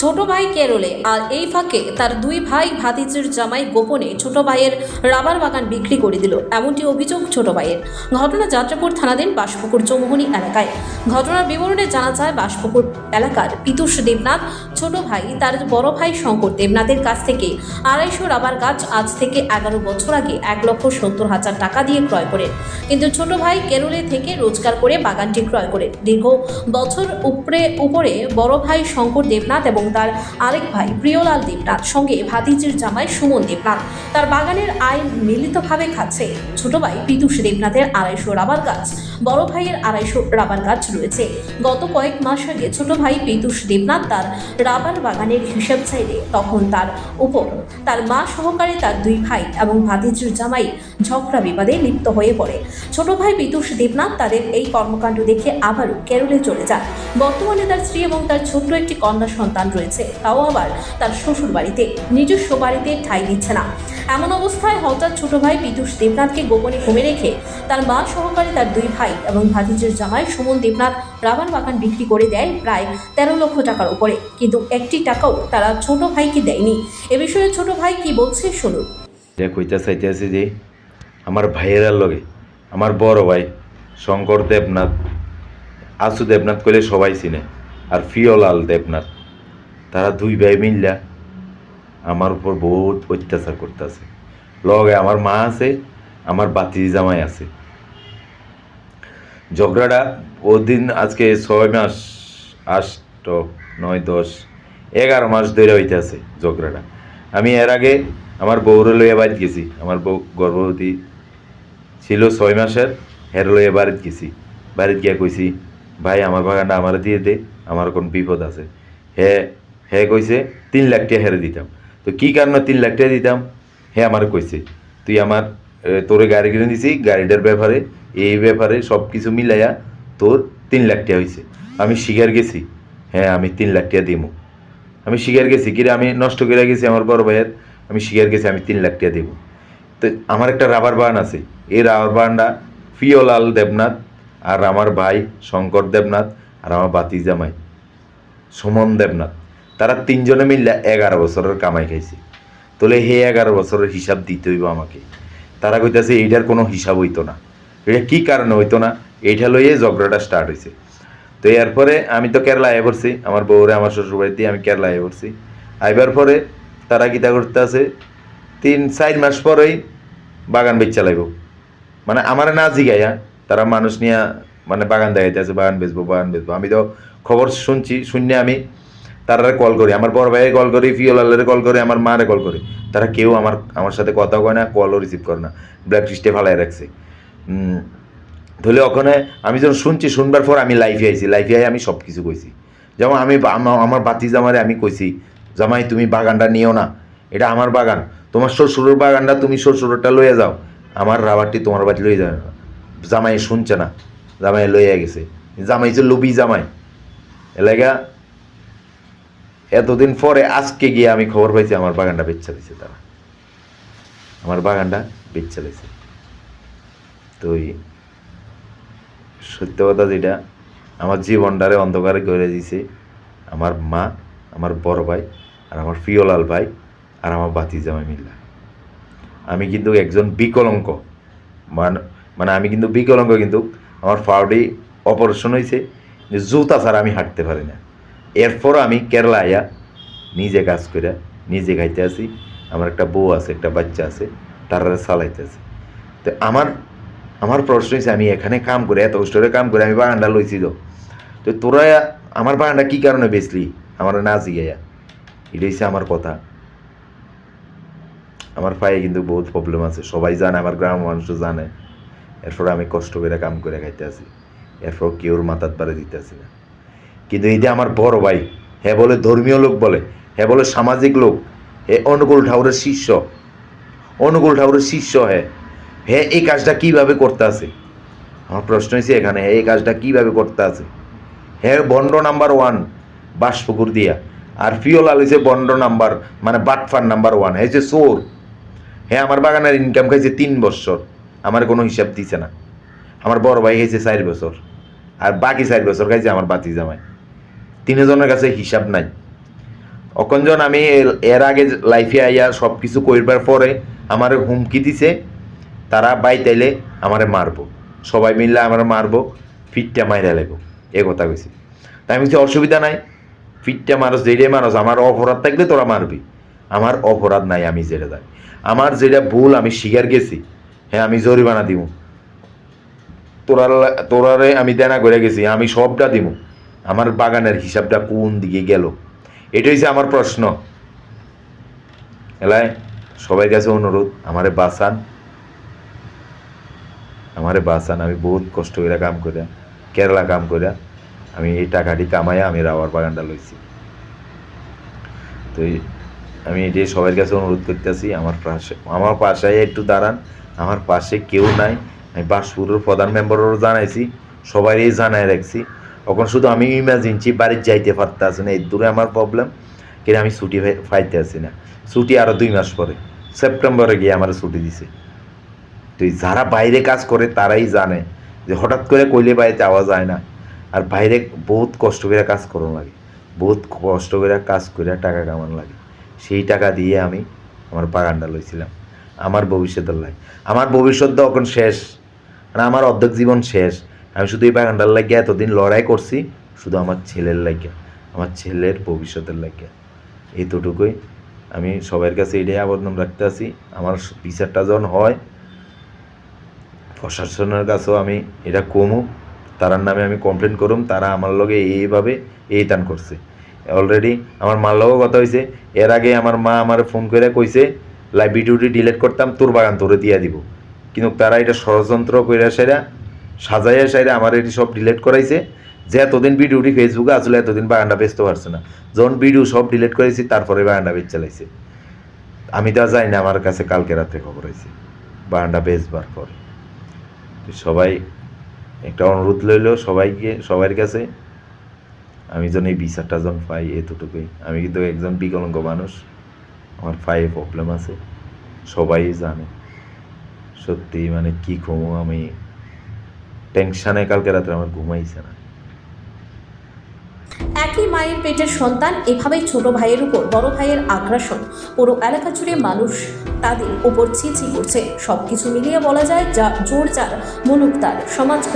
ছোট ভাই কেরলে, আর এই ফাঁকে তার দুই ভাই ভাতিজির জামাই গোপনে ছোট ভাইয়ের রাবার বাগান বিক্রি করে দিল। এমনটি অভিযোগ ছোট ভাইয়ের। ঘটনা যাত্রাপুর থানাধীন বাসপুকুর চৌমুহনী এলাকায়। ঘটনার বিবরণে জানা যায়, বাসপুকুর এলাকার পিতুষ দেবনাথ ছোট ভাই, তার বড় ভাই শঙ্কর দেবনাথের কাছ থেকে আড়াইশো রাবার গাছ আজ থেকে এগারো বছর আগে এক লক্ষ সত্তর হাজার টাকা দিয়ে ক্রয় করেন। কিন্তু ছোট ভাই কেরলে থেকে রোজগার করে বাগানটি ক্রয় করেন। দীর্ঘ বছর উপরে উপরে বড় ভাই শঙ্কর দেবনাথ এবং তার আরেক ভাই প্রিয়লাল দেবনাথ সঙ্গে ভাতিজির জামাই সুমন দেবনাথ। তার বাগানের আয় মিলিতভাবে খাচ্ছে ছোট ভাই পীতুষ দেবনাথের আড়াইশো রাবার গাছ, বড় ভাইয়ের আড়াইশো রাবার গাছ রয়েছে। গত কয়েক মাস আগে ছোট ভাই পীতুষ দেবনাথ তার রাবার বাগানের হিসাব চাইলে তখন তার উপর, তার মা সহকারে তার দুই ভাই এবং ভাতিজির জামাই ঝগড়া বিবাদে লিপ্ত হয়ে পড়ে। ছোট ভাই পিতুষ দেবনাথ তাদের এই কর্মকাণ্ড দেখে আবারও কেরলে চলে যান। বর্তমানে তার স্ত্রী এবং তার ছোট্ট একটি কন্যা সন্তান রয়েছে। তাও আবার তার শ্বশুর বাড়িতে নিজস্ব বাড়িতে ঠাঁই দিচ্ছে না। এমন অবস্থায় হঠাৎ ছোট ভাই পিতুষ দেবনাথকে গোপনে ঘুমে রেখে তার মা সহকারে তার দুই ভাই এবং ভাতিজের জামাই সুমন দেবনাথ রাবার বাগান বিক্রি করে দেয় প্রায় তেরো লক্ষ টাকার উপরে। কিন্তু একটি টাকাও তারা ছোট ভাইকে দেয়নি। এ বিষয়ে ছোট ভাই কি বলছে, শুনুন। কইতা চাইতেছে যে আমার ভাইয়েরার লগে, আমার বড় ভাই শঙ্কর দেবনাথ আসু দেবনাথ কইলে সবাই চিনে, আর ফিওলাল দেবনাথ। তারা দুই ভাই মিললা আমার উপর বহুত অত্যাচার করতেছে। লগে আমার মা আছে, আমার বাতি জামাই আছে। ঝগড়াটা ওদিন আজকে ছয় মাস, আষ্ট, নয়, দশ, এগারো মাস ধরে হইতেছে ঝগড়াটা। আমি এর আগে আমার বউরে লইয়া বাড়িতে গেছি, আমার বউ গর্ভবতী ছিল ছয় মাসের, হের লইয়া বাড়িতে গেছি। বাড়িতে গিয়া কইছি, ভাই, আমার বাগানটা আমার দিয়ে দে, আমার কোন বিপদ আছে। হে হে কইছে, তিন লাখ টাকা হেরে দিতাম। তো কি কারণে তিন লাখ টাকা দিতাম? হে আমার কইছে, তুই আমার তোরে গাড়ি কিনে দিছি, গাড়িটার ব্যাপারে, এই ব্যাপারে সব কিছু মিলাইয়া তোর তিন লাখ টাকা হয়েছে আমি শিকার গেছি। হ্যাঁ আমি তিন লাখ টাকা দিমু। আমি শিকার গেছি কিরে, আমি নষ্ট করে গেছি আমার বড় ভাইয়ের। আমি শিকার গেছি, আমি তিন লাখ টাকা দেবো তো আমার একটা রাবার বাগান আছে। এই রাবার বাগানটা ফিওলাল দেবনাথ, আর আমার ভাই শঙ্কর দেবনাথ, আর আমার বাতি জামাই সুমন দেবনাথ। তারা তিনজনে মিললে এগারো বছরের কামাই খাইছে। তাহলে হে এগারো বছরের হিসাব দিতে হইব আমাকে। তারা কইতাছে, এইটার কোনো হিসাব হইতো না। এটা কি কারণে হইতো না? এইটা লইয়ে ঝগড়াটা স্টার্ট হয়েছে তো এরপরে আমি তো কেরালা আয় পড়ছি। আমার বউরে, আমার শ্বশুর বাড়িতে আমি কেরালা পড়ছি। আইবার পরে তারা কিতা করতে আছে তিন, চার মাস পরেই বাগান বেচ চালাইব মানে আমার না জিগাইয়া তারা মানুষ নিয়ে মানে বাগান দেখাইতে আছে, বাগান বেচবো বাগান বেচবো। আমি তো খবর শুনছি শুনে আমি তারা কল করি, আমার বড় ভাইয়ে কল করি, ফিওলালের কল করি, আমার মারে কল করি। তারা কেউ আমার আমার সাথে কথা কয় না কলও রিসিভ করে না। ব্ল্যাক লিস্টে ফালাই রাখছে। ধরলে ওখানে আমি যখন শুনছি, শুনবার পর আমি লাইফে আইছি লাইফে আই আমি সব কিছু কইছি। যেমন আমি আমার বাতি জামারে আমি কইছি, জামাই তুমি বাগানটা নিও না, এটা আমার বাগান। তোমার শ্বশুরের বাগানটা তুমি শ্বশুরটা লইয়ে যাও। আমার রাবারটি তোমার বাড়ি লইয়ে যাবে। জামাই শুনছে না, জামাই লইয়া গেছে। জামাই যে লুবি জামাই। এলাকা, এতদিন পরে আজকে গিয়ে আমি খবর পাইছি, আমার বাগানটা বেচ্ছা দিছে তারা। আমার বাগানটা বেচ্ছা দিছে। তো সত্য কথা যেটা, আমার জীবনটারে অন্ধকারে করে দিছে আমার মা, আমার বড় ভাই, আর আমার প্রিয়লাল ভাই, আর আমার বাতি জামাই মিল্লা। আমি কিন্তু একজন বিকলঙ্ক মানে মানে আমি কিন্তু বিকলঙ্ক কিন্তু আমার পাউডি অপারেশন হয়েছে জুতা ছাড়া আমি হাঁটতে পারি না। এরপর আমি কেরালা আয়া নিজে কাজ করে নিজে খাইতে আসি আমার একটা বউ আছে, একটা বাচ্চা আছে তারা চালাইতে আছে। তো আমার আমার প্রশ্ন হয়েছে আমি এখানে কাম করে, এত স্টোরে কাম করে আমি বাগানটা লইছি তো। তো তোরা আমার বাগানটা কী কারণে বেচলি? আমার না জিগাইয়া এটা হচ্ছে আমার কথা। আমার পায়ে কিন্তু বহুত প্রবলেম আছে। সবাই জানে, আমার গ্রাম মানুষও জানে। এরপর আমি কষ্ট করে কাম করে খাইতে আছি। এরপর কেউর মাথাত পারে দিতে আসি না। কিন্তু এই যে আমার বড় ভাই, হে বলে ধর্মীয় লোক বলে, হে বলে সামাজিক লোক, হে অনুকূল ঠাকুরের শিষ্য, অনুকূল ঠাকুরের শিষ্য হে হে এই কাজটা কীভাবে করতে আছে? আমার প্রশ্ন হয়েছে এখানে হ্যাঁ এই কাজটা কীভাবে করতে আছে? হে বন্ড নাম্বার ওয়ান, বাসপুকুর দিয়া। আর ফিওলাল হয়েছে বন্ড নাম্বার মানে বাটফার নাম্বার ওয়ান। হয়েছে চোর। হ্যাঁ আমার বাগানের ইনকাম খাইছে তিন বছর। আমার কোনো হিসাব দিছে না। আমার বড় ভাই খাইছে চার বছর। আর বাকি চার বছর খাইছে আমার বাতি জামাই। তিনজনের কাছে হিসাব নাই। অকঞ্জন আমি এর- আগে লাইফে আইয়া সব কিছু করবার পরে আমার হুমকি দিছে, তারা বাই তাইলে আমারে মারবো। সবাই মিললে আমার মারবো, ফিটটা মাইরা লাগবো এ কথা কইছি। তাই আমি অসুবিধা নাই। ফিটটা মানুষ যেটাই মানুষ, আমার অপরাধ থাকলে তোরা মারবি। আমার অপরাধ নাই, আমি যেটা জানি আমার যেটা ভুল, আমি শিকার গেছি। হ্যাঁ আমি জরিমানা দিব তোরা তোরারে আমি দেনা করে গেছি, আমি সবটা দিব আমার বাগানের হিসাবটা কোন দিকে গেল? এটা হচ্ছে আমার প্রশ্ন। এলাই, সবাই কাছে অনুরোধ, আমারে বাঁচান। আমারে বাঁচান, আমি বহুত কষ্ট করে কাম করে, কেরালা কাম করে, আমি এই টাকাটি কামাইয়া আমি রাওয়ার বাগানটা লইছি। তো আমি এটাই সবার কাছে অনুরোধ করতেছি, আমার পাশে আমার পাশে একটু দাঁড়ান, আমার পাশে কেউ নাই, আমি বাসপুরের প্রধান মেম্বারও জানাইছি সবারই জানাই রাখছি। এখন শুধু আমি ইমার্জেন্সি বাড়ির যাইতে পারতেছি না, এই দূরে আমার প্রবলেম কিন্তু আমি ছুটি পাই- পাইতে আছি না। ছুটি আরও দুই মাস পরে, সেপ্টেম্বরে গিয়ে আমার ছুটি দিছে। তো যারা বাইরে কাজ করে, তারাই জানে যে হঠাৎ করে কইলে বাইরে যাওয়া যায় না। আর বাইরে বহুত কষ্ট করে কাজ করানো লাগে, বহুত কষ্ট করে কাজ করে টাকা কামানো লাগে। সেই টাকা দিয়ে আমি আমার বাগানটা লইছিলাম। আমার ভবিষ্যতের লাগে আমার ভবিষ্যৎ তো এখন শেষ। মানে আমার অর্ধেক জীবন শেষ। আমি শুধু এই বাগানটার লাগিয়ে এতদিন লড়াই করছি, শুধু আমার ছেলের লাগিয়া আমার ছেলের ভবিষ্যতের লাগিয়া এতটুকুই আমি সবার কাছে এটাই আবেদন রাখতে আছি। আমার বিচারটা যখন হয়, প্রশাসনের কাছেও আমি এটা কমু। তারার নামে আমি কমপ্লেন করুম। তারা আমার লগে এইভাবে এই টান করছে। অলরেডি আমার মার লগেও কথা হয়েছে এর আগে আমার মা আমার ফোন করে কইছে লাইভ ভিডিওটি ডিলিট করতাম, তোর বাগান তোরে দিয়ে দিব। কিন্তু তারা এটা ষড়যন্ত্র করে সেরা, সাজাইয়া সেরা আমার এটি সব ডিলিট করাইছে। যে এতদিন ভিডিওটি ফেসবুকে আসলে এতদিন বাগানটা বেচতে পারছে না। যখন ভিডিও সব ডিলিট করেছি তারপরে বাগানটা বেচ চালাইছে। আমি তো জানি না আমার কাছে কালকে রাত্রে খবর হয়েছে। বাগানটা বেচবার পরে। সবাই একটা অনুরোধ লইল সবাইকে সবার কাছে। আমি যেন এই বিচারটা যেন পাই, এতটুকুই। আমি কিন্তু একজন বিকলাঙ্গ মানুষ। আমার পায়ে প্রবলেম আছে। সবাই জানে। সত্যি মানে কি ঘুমো আমি? টেনশানে কালকে রাত্রে আমার ঘুমাইছে না। একই মায়ের পেটের সন্তান, এভাবেই ছোট ভাইয়ের উপর, বড় ভাইয়ের আগ্রাসন। পুরো এলাকা জুড়ে মানুষ তাদের উপর ছিছি করছে সবকিছু মিলিয়ে বলা যায় যা জোর যার মুলুক তার। সমাজ